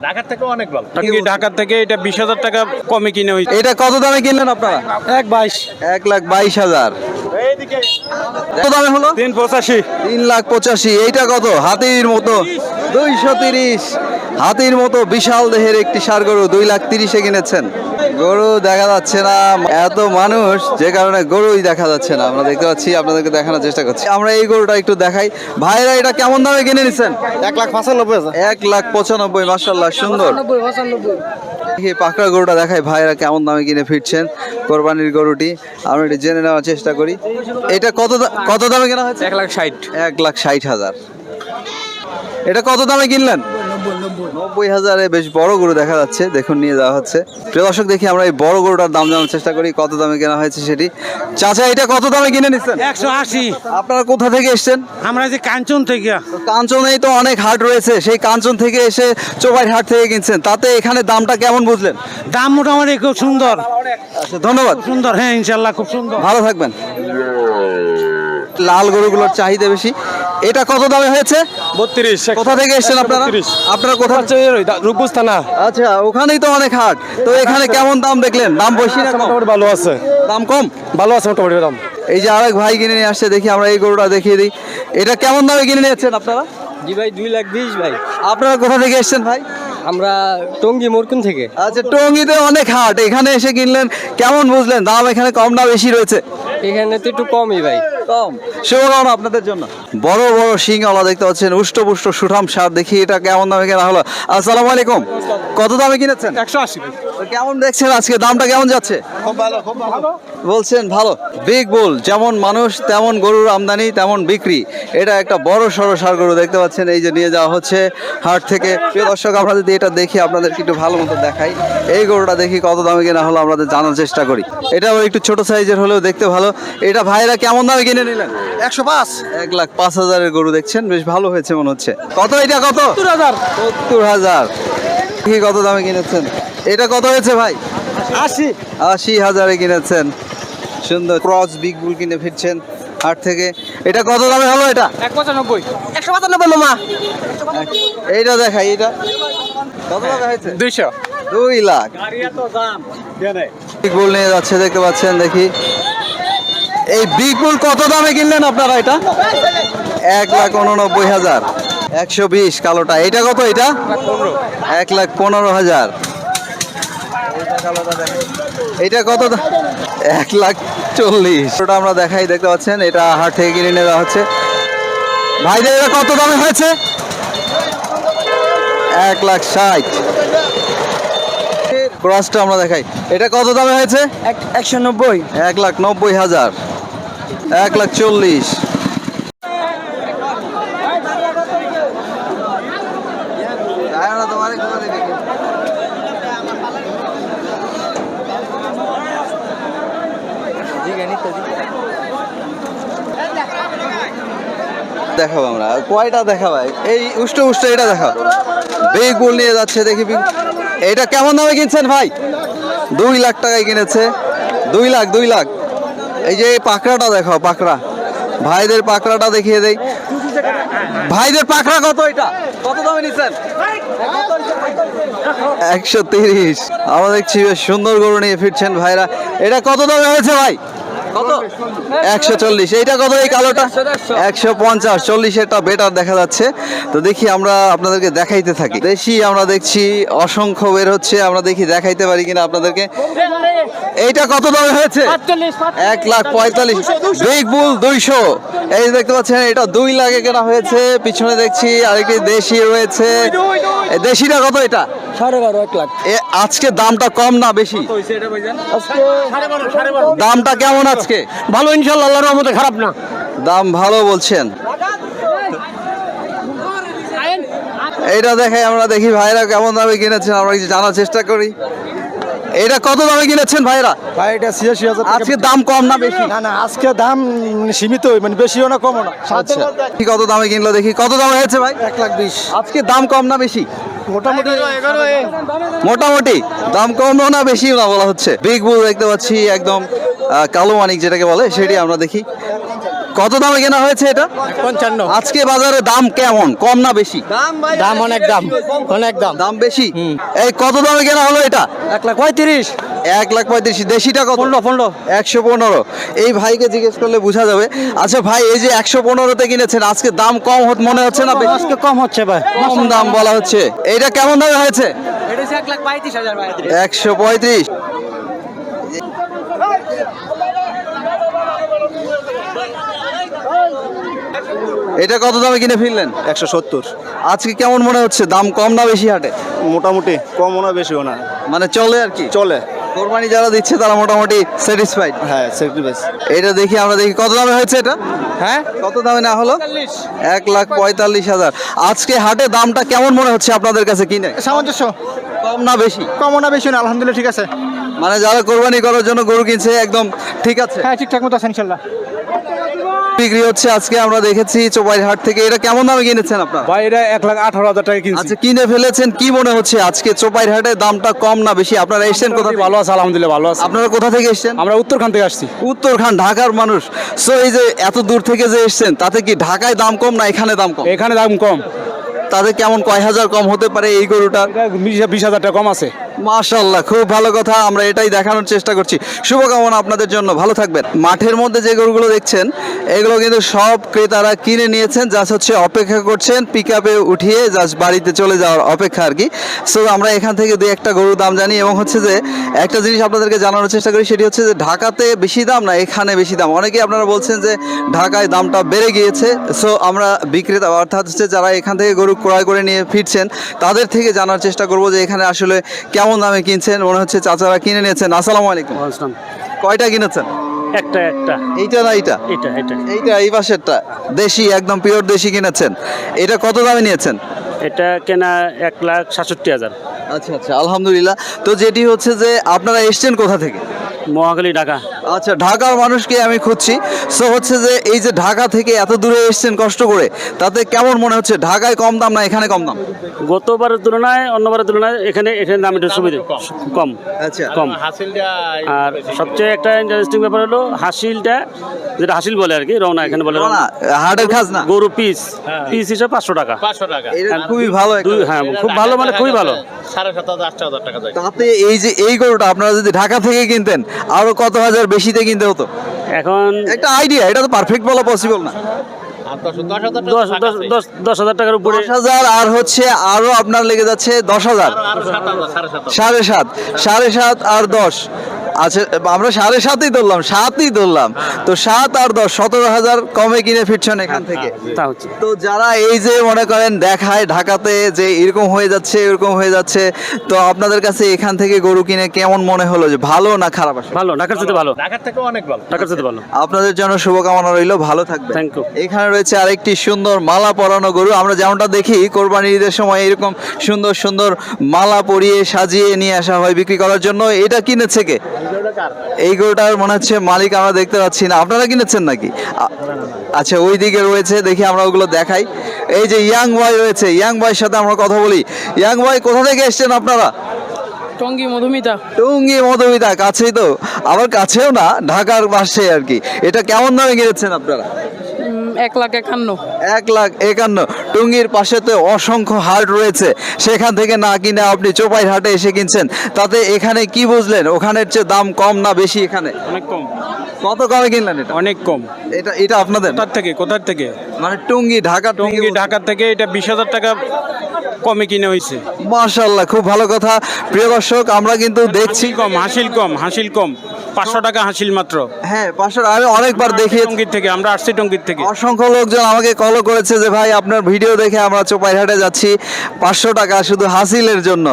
ঢাকার থেকে অনেক ভালো। ঢাকার থেকে এটা বিশ হাজার টাকা কমে কিনে হয়েছে এটা কত দামে কিনলেন আপনারা? এক বাইশ। এক লাখ বাইশ হাজার। কত দামে হলো? তিন পঁচাশি। তিন লাখ পঁচাশি। এইটা কত? হাতির মতো। দুইশো তিরিশ। হাতির মতো বিশাল দেহের একটি সার গরু দুই লাখ তিরিশে কিনেছেন। গরু দেখা যাচ্ছে না। এত মানুষ যে কারণে গরুই দেখা যাচ্ছে না। আমরা দেখতে পাচ্ছি আপনাদেরকে দেখানোর চেষ্টা করছি। আমরা এই গরুটা একটু দেখাই। ভাইরা এটা কেমন দামে কিনে নিচ্ছেন এক লাখ পঁচানব্বই এক লাখ পঁচানব্বই মাসাল্লাহ সুন্দর। পাকড়া গরুটা দেখায় ভাইরা কেমন দামে কিনে ফিরছেন। কোরবানির গরুটি আমরা এটা জেনে নেওয়ার চেষ্টা করি। এটা কত কত দামে কেনা হয়েছে? এক লাখ ষাট। এক লাখ ষাট হাজার। এটা কত দামে কিনলেন? নব্বই হাজারে বেশ বড় গরু দেখা যাচ্ছে দেখুন নিয়ে যাওয়া হচ্ছে। প্রিয় দর্শক দেখি আমরা এই বড় গরুটার দাম জানার চেষ্টা করি কত দামে কেনা হয়েছে সেটি। চাচা এটা কত দামে কিনে নিচ্ছেন একশো আশি। আপনারা কোথা থেকে এসেছেন? আমরা যে কাঞ্চন থেকে। কাঞ্চনেই তো অনেক হাট রয়েছে সেই কাঞ্চন থেকে এসে চোবাই হাট থেকে কিনছেন তাতে এখানে দামটা কেমন বুঝলেন? দাম মোটামুটি খুব সুন্দর। আচ্ছা ধন্যবাদ। সুন্দর হ্যাঁ ইনশাল্লাহ খুব সুন্দর। ভালো থাকবেন। লাল গরুগুলোর চাহিদা বেশি। এটা কত দামে হয়েছে? বত্রিশ কোথা থেকে এসেছেন আপনারা? আপনারা কোথা রূপগঞ্জ থানা। আচ্ছা ওখানেই তো অনেক হাট। তো এখানে কেমন দাম দেখলেন? দাম বেশি না ভালো আছে। দাম কম? ভালো আছে মোটামুটি দাম। এই যে আরেক ভাই কিনে নিয়ে আসছে দেখি আমরা এই গরুটা দেখিয়ে দিই। এটা কেমন দামে কিনে নিয়েছেন আপনারা? জি ভাই দুই লাখ বিশ ভাই। আপনারা কোথা থেকে এসেছেন ভাই? আমরা টঙ্গি মোরকুন থেকে। আচ্ছা টঙ্গিতে অনেক হাট। এখানে এসে কিনলেন কেমন বুঝলেন? দাম এখানে কম না বেশি রয়েছে? এখানে তো একটু কমই ভাই। কম। শুভকামনা আপনাদের জন্য। বড় বড় দেখতে পাচ্ছেন উষ্ট সুঠাম সার। দেখি এটা কেমন দামে কেনা হলো। আসসালামু আলাইকুম। কত দামে কিনেছেন? একশো আশি কেমন দেখছেন আজকে? দামটা কেমন যাচ্ছে? বলছেন ভালো। বিগ বুল যেমন মানুষ তেমন গরুর আমদানি তেমন বিক্রি। এটা একটা বড় সড়ো সার গরু দেখতে পাচ্ছেন। এই যে নিয়ে যাওয়া হচ্ছে হাট থেকে। প্রিয় দর্শক আমরা যদি এটা দেখি আপনাদেরকে একটু ভালো মতো দেখাই। এই গরুটা দেখি কত দামে কেনা হলো আমাদের জানার চেষ্টা করি। এটা একটু ছোট সাইজের হলেও দেখতে ভালো। এটা ভাইরা কেমন দামে কিনে নিলেন? একশো পাঁচ? এক লাখ পাঁচ হাজারের গরু দেখছেন বেশ ভালো হয়েছে মনে হচ্ছে। কত এটা কত? হাজার। সত্তর হাজার। কি কত দামে কিনেছেন। এটা কত হয়েছে ভাই? আশি। আশি হাজারে কিনেছেন। সুন্দর ক্রস বিগ বুল কিনে ফিরছেন হাট থেকে। এটা কত দামে হলো এটা? এক পঁচানব্বই। একশো পঁচানব্বই মামা এইটা দেখাই এটা কত টাকা হয়েছে? দুইশো। দুই লাখ। বিগ বুল নিয়ে যাচ্ছে দেখতে পাচ্ছেন দেখি। এই বিগ বুল কত দামে কিনলেন আপনারা এটা? এক লাখ উননব্বই হাজার। একশো বিশ কালোটা। এটা কত এটা? এক লাখ পনেরো হাজার। এটা কত এক লাখ চল্লিশ। ওটা আমরা দেখাই দেখতে পাচ্ছেন? এটা হাট থেকে কিনে নেওয়া হচ্ছে। ভাইদের এটা কত দামে হয়েছে? এক লাখ ষাট। ক্রসটা আমরা দেখাই। এটা কত দামে হয়েছে? একশো নব্বই। এক লাখ নব্বই হাজার। এক লাখ চল্লিশ। দেখাবো আমরা। কয়টা দেখাবো এই উষ্ট উষ্ট এটা দেখা। বিগ বুল নিয়ে যাচ্ছে, দেখি এটা কেমন দামে কিনছেন ভাই? দুই লাখ টাকায় কিনেছে। দুই লাখ দুই লাখ। এই যে পাকড়াটা দেখাও পাকড়া। ভাইদের পাকড়াটা দেখিয়ে দেই। ভাইদের পাকড়া কত এটা? কত দামে নিচ্ছেন একশো তিরিশ। আমাদের সুন্দর গরু নিয়ে ফিরছেন ভাইরা। এটা কত দামে হয়েছে ভাই? কত? একশো চল্লিশ। এইটা কত এই কালোটা? একশো পঞ্চাশ। চল্লিশেরটা বেটার দেখা যাচ্ছে। তো দেখি আমরা আপনাদেরকে দেখাইতে থাকি। দেশি আমরা দেখছি অসংখ্য বের হচ্ছে আমরা দেখি দেখাইতে পারি কিনা আপনাদেরকে। এইটা কত দামে হয়েছে? এক লাখ পঁয়তাল্লিশ। বিগ বুল দুইশো। এই দেখতে পাচ্ছেন এটা দুই লাখে কেনা হয়েছে। পিছনে দেখছি আরেকটি দেশি রয়েছে। দেশিটা কত এটা? সাড়ে বারো এক লাখ। এ আজকে দামটা কম না বেশি? দামটা কেমন আজকে? ভালো ইনশাল্লাহ আল্লাহর রহমতে খারাপ না। দাম ভালো বলছেন। এইটা দেখে আমরা দেখি ভাইরা কেমন দামে কিনেছেন আমরা কিছু জানার চেষ্টা করি। এটা কত দামে কিনেছেন ভাইরা? ভাই এটা ছিয়াশি হাজার আজকে দাম কম না বেশি? না না আজকে দাম সীমিত মানে বেশিও না কমও না। আচ্ছা। কত দামে কিনলো দেখি? কত দামে হয়েছে ভাই? এক লাখ বিশ। আজকে দাম কম না বেশি? মোটামুটি মোটামুটি। দাম কমও না বেশি না বলা হচ্ছে। বিগ বুল দেখতে পাচ্ছি একদম কালো মানিক যেটাকে বলে সেটি আমরা দেখি। কত দামে কেনা হয়েছে এটা? পঞ্চান্ন। আজকে বাজারে দাম কেমন? কম না বেশি? দাম অনেক দাম অনেক দাম। দাম বেশি? এই কত দামে কেনা হলো এটা? এক লাখ পঁয়ত্রিশ। এক লাখ পঁয়ত্রিশ। দেশিটা কত? পনেরো পনেরো। একশো পনেরো। এই ভাইকে জিজ্ঞেস করলে বোঝা যাবে। আচ্ছা ভাই এই যে একশো পনেরোতে কিনেছেন আজকে দাম কম মনে হচ্ছে না আজকে কম হচ্ছে ভাই। কম দাম বলা হচ্ছে। এইটা কেমন দামে হয়েছে? একশো পঁয়ত্রিশ। এটা কত দামে কিনে ফিরলেন? একশো সত্তর। আজকে কেমন মনে হচ্ছে? দাম কম না বেশি হাটে? মোটামুটি কম না বেশিও না। মানে চলে আর কি? চলে। কোরবানি যারা দিচ্ছে তারা মোটামুটি স্যাটিসফাইড হ্যাঁ স্যাক্রিফাইস এটা দেখি আমরা দেখি। কত দামে হয়েছে এটা? হ্যাঁ? কত দামে না হলো? এক লাখ পঁয়তাল্লিশ হাজার। আজকে হাটে দামটা কেমন মনে হচ্ছে আপনাদের কাছে কিনে? সামঞ্জস্য। কম না বেশি? কম না বেশি না আলহামদুলিল্লাহ ঠিক আছে। মানে যারা কোরবানি করার জন্য গরু কিনছে একদম ঠিক আছে? হ্যাঁ ঠিকঠাক মতো আছে ইনশাল্লাহ। বিক্রি হচ্ছে আজকে আমরা দেখেছি চোপাইর হাট থেকে। এটা কেমন দামে কিনেছেন আপনার? ভাই এটা এক লাখ আঠারো হাজার টাকা কিনছি। আচ্ছা কিনে ফেলেছেন কি মনে হচ্ছে আজকে চোপাইর হাটে দামটা কম না বেশি? আপনারা এসেছেন কোথা ভালো আছে আলহামদুলিল্লাহ ভালো আছে। আপনারা কোথা থেকে এসেছেন? আমরা উত্তরখান থেকে আসছি। উত্তরখান ঢাকার মানুষ। সো এই যে এত দূর থেকে যে এসেছেন তাতে কি ঢাকায় দাম কম না এখানে দাম কম? এখানে দাম কম। তাদের কেমন কয় হাজার কম হতে পারে এই গরুটা বিশ হাজার টাকা কম আছে। মাশাল্লাহ খুব ভালো কথা। আমরা এটাই দেখানোর চেষ্টা করছি। শুভকামনা আপনাদের জন্য। ভালো থাকবেন। মাঠের মধ্যে যে গরুগুলো দেখছেন, এগুলো কিন্তু সব ক্রেতারা কিনে নিয়েছেন, যা হচ্ছে অপেক্ষা করছেন পিক আপে উঠিয়ে জাস্ট বাড়িতে চলে যাওয়ার অপেক্ষা আর কি। সো আমরা এখান থেকে দুই একটা গরুর দাম জানি এবং হচ্ছে যে একটা জিনিস আপনাদেরকে জানানোর চেষ্টা করি, সেটি হচ্ছে যে ঢাকাতে বেশি দাম না, এখানে বেশি দাম? অনেকেই আপনারা বলছেন যে ঢাকায় দামটা বেড়ে গিয়েছে। সো আমরা বিক্রেতা অর্থাৎ হচ্ছে যারা এখান থেকে গরু ক্রয় করে নিয়ে ফিরছেন, তাদের থেকে জানার চেষ্টা করব যে এখানে আসলে কেমন দামে কিনছেন? মনে হচ্ছে চাচারা কিনে নিয়েছেন। আসসালামু আলাইকুম। কয়টা কিনেছেন? একটা একটা। এইটা না এইটা? এটা এটা এইটা এই পাশেরটা। দেশি একদম পিওর দেশি কিনেছেন। এটা কত দামে নিয়েছেন? এটা কেনা এক লাখ সাতষট্টি হাজার। আচ্ছা আচ্ছা আলহামদুলিল্লাহ। তো যেটি হচ্ছে যে আপনারা এসছেন কোথা থেকে? মহাখালী ঢাকা। আচ্ছা ঢাকার মানুষকে আমি খুঁজছি। সো হচ্ছে যে এই যে ঢাকা থেকে এত দূরে এসছেন কষ্ট করে তাতে কেমন মনে হচ্ছে? ঢাকায় কম দাম না এখানে কম দাম? গতবারের তুলনায় অন্যবারের তুলনায় এখানে এখানে দাম একটু সুবিধা কম। আচ্ছা। কম। আর সবচেয়ে একটা ইন্টারেস্টিং ব্যাপার হলো হাসিলটা যেটা হাসিল বলে আর কি রওনা এখানে বলে হাটের খাজ না গরু পিস পিস হিসাবে পাঁচশো টাকা। এটা খুবই ভালো হ্যাঁ খুব ভালো মানে খুবই ভালো। তাতে এই যে এই গরুটা আপনারা যদি ঢাকা থেকে কিনতেন আরও কত হাজার বেশিতে কিনতে হতো। এখন একটা আইডিয়া এটা তো পারফেক্ট বলা পসিবল না। দশ দশ দশ দশ হাজার টাকার উপরে। দশ হাজার আর হচ্ছে আরও আপনার লেগে যাচ্ছে দশ হাজার। সাড়ে সাত সাড়ে সাত আর দশ। আচ্ছা আমরা সাড়ে সাতই ধরলাম সাতই ধরলাম। তো সাত আর দশ সতেরো হাজার কমে কিনে ফিরছেন এখান থেকে। তো যারা এই যে মনে করেন দেখায় ঢাকাতে যে এরকম হয়ে যাচ্ছে এরকম হয়ে যাচ্ছে তো আপনাদের কাছে এখান থেকে গরু কিনে কেমন মনে হলো যে ভালো না খারাপ ভালো ঢাকার সাথে ভালো। ঢাকার থেকে অনেক ভালো। ঢাকার সাথে ভালো। আপনাদের জন্য শুভকামনা রইল ভালো থাকবে Thank you. এখানে রয়েছে আরেকটি সুন্দর মালা পরানো গরু আমরা যেমনটা দেখি কোরবানির ঈদের সময় এরকম সুন্দর সুন্দর মালা পরিয়ে সাজিয়ে নিয়ে আসা হয় বিক্রি করার জন্য। এটা কিনেছে কে? এই গরুটার মনে হচ্ছে মালিক আমরা দেখতে পাচ্ছি না। আপনারা কিনেছেন নাকি? আচ্ছা ওই দিকে রয়েছে দেখি আমরা ওগুলো দেখাই। এই যে ইয়াং বয় রয়েছে ইয়াং বয়ের সাথে আমরা কথা বলি। ইয়াং বয় কোথা থেকে এসছেন আপনারা? টঙ্গি মধুমিতা। টুঙ্গি মধুমিতা কাছেই তো। আবার কাছেও না ঢাকার পাশে আর কি। এটা কেমন দামে কিনেছেন আপনারা? এক লাখ একান্ন। এক লাখ একান্ন। টুঙ্গির পাশে তো অসংখ্য হাট রয়েছে। সেখান থেকে না কিনে আপনি চোপাই হাটে এসে কিনছেন। তাতে এখানে কি বুঝলেন? ওখানের চেয়ে দাম কম না বেশি এখানে? অনেক কম। কত কমে কিনলেন এটা? অনেক কম। এটা এটা আপনাদের? কোথার থেকে? কোথার থেকে? মানে টুঙ্গি ঢাকা টঙ্গী ঢাকা থেকে এটা বিশ হাজার টাকা কমে কিনে হয়েছে। মাশাল্লাহ খুব ভালো কথা। প্রিয় দর্শক আমরা কিন্তু দেখছি কম হাসিল কম হাসিল কম। পাঁচশো টাকা হাসিল মাত্র। হ্যাঁ পাঁচশো আমি অনেকবার দেখি টঙ্গীর থেকে আমরা আসছি টঙ্গীর থেকে। অসংখ্য লোকজন আমাকে কল করেছে যে ভাই আপনার ভিডিও দেখে আমরা চোপাইহাটে যাচ্ছি। পাঁচশো টাকা শুধু হাসিলের জন্য।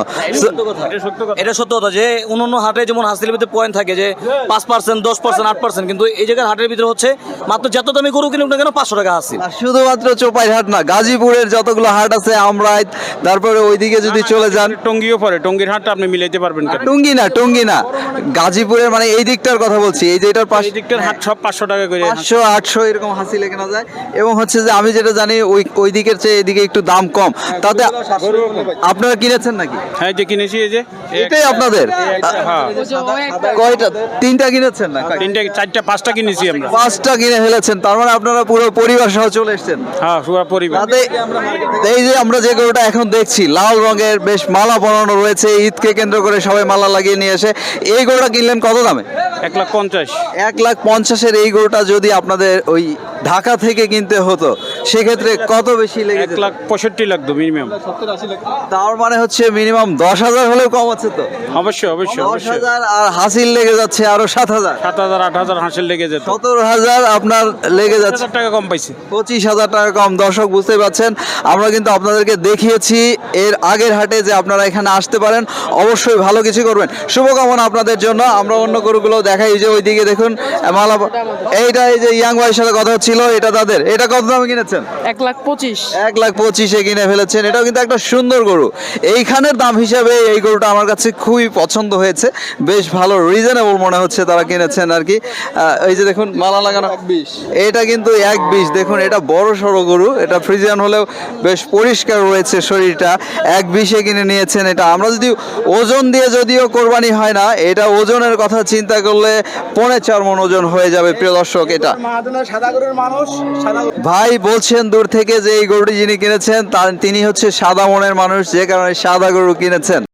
এটা সত্য কথা। যে অন্য হাটে যেমন হাসিলের ভিতরে পয়েন্ট থাকে যে পাঁচ পার্সেন্ট দশ পার্সেন্ট আট পার্সেন্ট কিন্তু এই জায়গার হাটের ভিতরে হচ্ছে মাত্র যত দামি গরু কিনুক না কেন পাঁচশো টাকা হাসিল। শুধুমাত্র চোপাইহাট না গাজীপুরের যতগুলো হাট আছে আমরাইত তারপরে ওইদিকে যদি চলে যান। টঙ্গিও পরে টঙ্গির হাটটা আপনি মিলাইতে পারবেন টুঙ্গি না টুঙ্গি না। গাজীপুরের মানে এই দিকটার কথা বলছি এই যে এটার পাশে দিকটার হাট সব পাঁচশো টাকা করে পাঁচশো আটশো এরকম হাসিলে কেনা যায়। এবং হচ্ছে যে আমি যেটা জানি ওই ওই দিকের চেয়ে এদিকে একটু দাম কম। তাতে আপনারা কিনেছেন নাকি? হ্যাঁ যে কিনেছি এই যে এটাই আপনাদের? হ্যাঁ। কয়টা? তিনটা কিনেছেন না? তিনটে চারটা পাঁচটা কিনেছি আমরা। পাঁচটা কিনে ফেলেছেন তার মানে আপনারা পুরো পরিবার সহ চলে এসেছেন। হ্যাঁ পুরো পরিবার। এই যে আমরা যে গরুটা এখন দেখছি লাল রঙের বেশ মালা পরানো রয়েছে ঈদকে কেন্দ্র করে সবাই মালা লাগিয়ে নিয়ে এসে এই গরুটা কিনলেন কত দামে? এক লাখ পঞ্চাশ। এক লাখ পঞ্চাশের এই গরুটা যদি আপনাদের ওই ঢাকা থেকে কিনতে হতো সেক্ষেত্রে কত বেশি লেগে এক লাখ পঁয়ষট্টি লাগতো মিনিমাম। তার মানে হচ্ছে মিনিমাম দশ হাজার হলেও কম আছে তো? অবশ্যই অবশ্যই দশ হাজার আর হাসিল লেগে যাচ্ছে আরও সাত হাজার। সাত হাজার আট হাজার হাঁসের লেগে যেত। সতেরো হাজার আপনার লেগে যাচ্ছে। টাকা কম পাইছে। পঁচিশ হাজার টাকা কম দর্শক বুঝতে পারছেন আমরা কিন্তু আপনাদেরকে দেখিয়েছি এর আগের হাটে যে আপনারা এখানে আসতে পারেন। অবশ্যই ভালো কিছু করবেন। শুভকামনা আপনাদের জন্য। আমরা অন্য গরুগুলো দেখাই। যে ওইদিকে দেখুন মালা এইটা এই যে ইয়াং ভাইয়ের সাথে কথা হচ্ছিল এটা তাদের। এটা কত দামে কিনেছেন? এক লাখ পঁচিশ। এক লাখ পঁচিশে কিনে ফেলেছেন। এটাও কিন্তু একটা সুন্দর গরু। এইখানের দাম হিসাবে এই গরুটা আমার কাছে খুবই পছন্দ হয়েছে। বেশ ভালো রিজনেবল মনে হচ্ছে তারা কিনেছেন আর কি। এই যে দেখুন মালা লাগানো। বিশ। এটা কিন্তু এক বিশ। দেখুন এটা বড় সড়ো গরু। এটা ফ্রিজিয়ান হলেও বেশ পরিষ্কার রয়েছে শরীরটা। এক বিশে কিনে নিয়েছেন এটা। আমরা যদি ওজন দিয়ে যদিও কোরবানি হয় না এটা ওজনের কথা চিন্তা করলে পৌনে চার মন ওজন হয়ে যাবে প্রিয় দর্শক এটা। সাদা গরুর বলছেন, দূর থেকে যে এই গরুটি যিনি কিনেছেন তিনি হচ্ছে সাদা মনের মানুষ, যে কারণে সাদা গরু কিনেছেন।